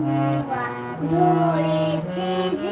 Dwa, dole, cedze.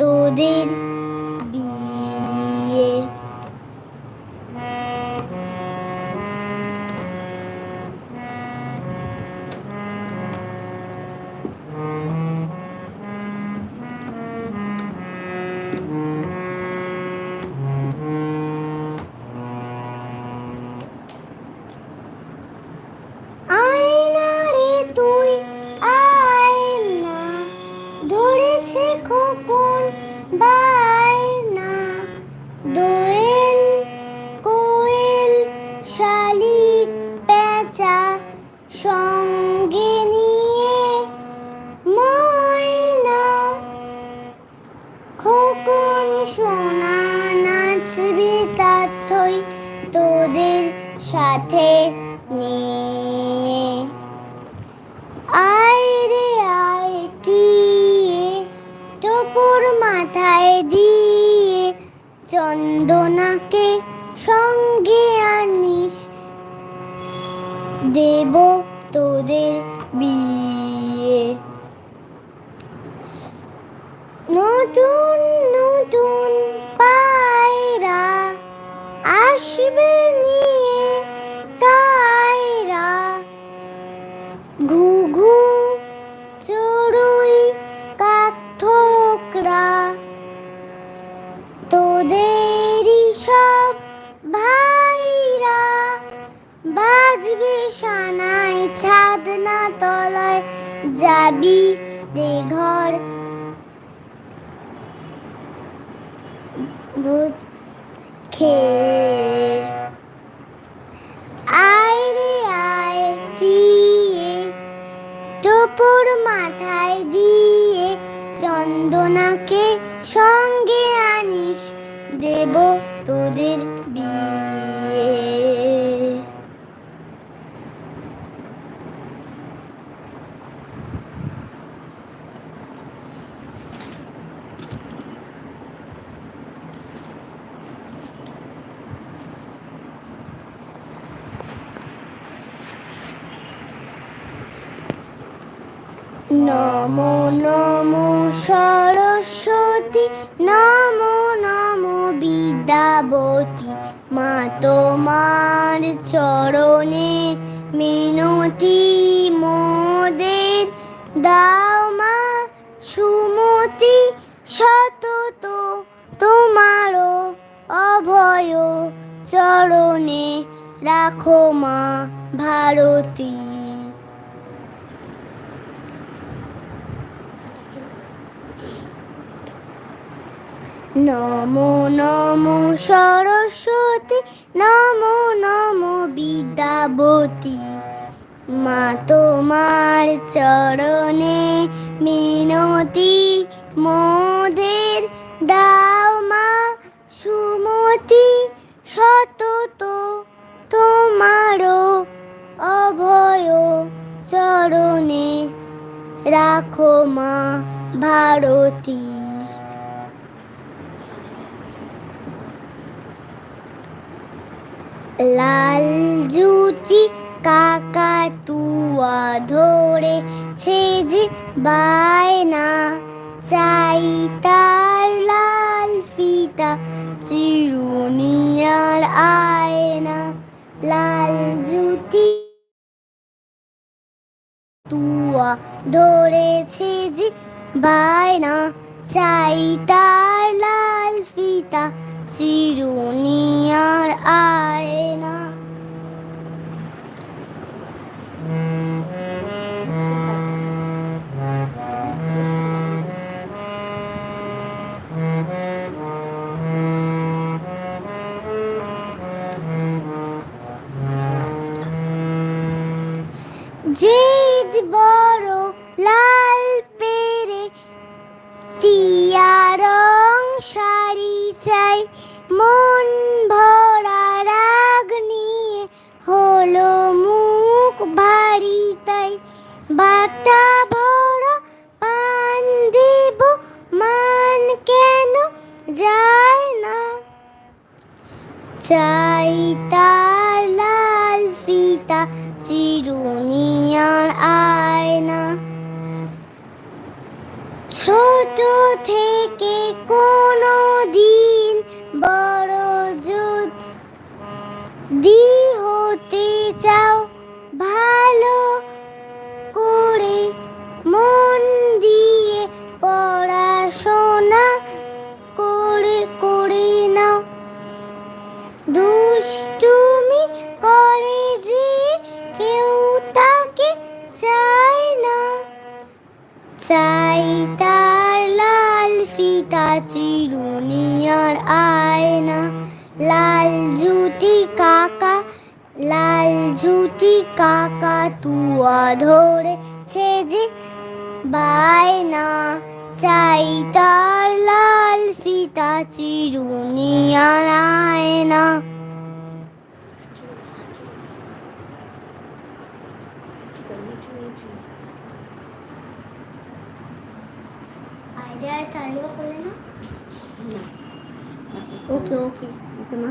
туди. নিয়ে আয় রে আয় টিয়ে টোপর মাথায় দিয়ে চন্দনাকে সঙ্গে আনিস দেব তোদের বিয়ে নতুন নতুন পায়রা আসবে ভুজ খেয়ে আই রে আয় দিয়ে টোপর মাথায় দিয়ে চন্দনাকে সঙ্গে আনিস দেব তোদের বিয়ে নমো নমো সরস্বতী, নমো নমো বিদ্যাবতী। মা তোমার চরণে মিনতি মোদের। দাও মা সুমতি, সতত তোমারও অভয় চরণে। রাখো মা ভারতী। নমো নমো সরস্বতী, নমো নমো বিদ্যাবতী। মা তোমার চরণে মিনতি, মোদের দাও মা সুমতি। সতত তোমারও অভয় চরণে রাখো মা ভারতী। লাল জুটি কাকা তুয়া ধরে ছেজে বায়না। চাই তার লাল ফিতা, চিরুনিয়ার আয়না। লাল জুটি তুয়া ধরেছে যে বায়না। চাই তার লাল ফিতা, চিরুনিয়ার আয়না। জেদ বড় লাল পেরে, টিয়া রং শাড়ি চাই। মন ভরা রাগ নিয়ে হলো মুখ ভারী তাই। বাটা ভরা পান দেব, মান কেন যায় না? চাই তার লাল ফিতা চিরুনিয়ার আয়না। ছোট থেকে কোনো দিন বড় দি জুটি কাকা তুয়া ধরে যে বায়না চাই তার লাল ফিতা চালু করলে না? ওকে ওকে। ওকে মা।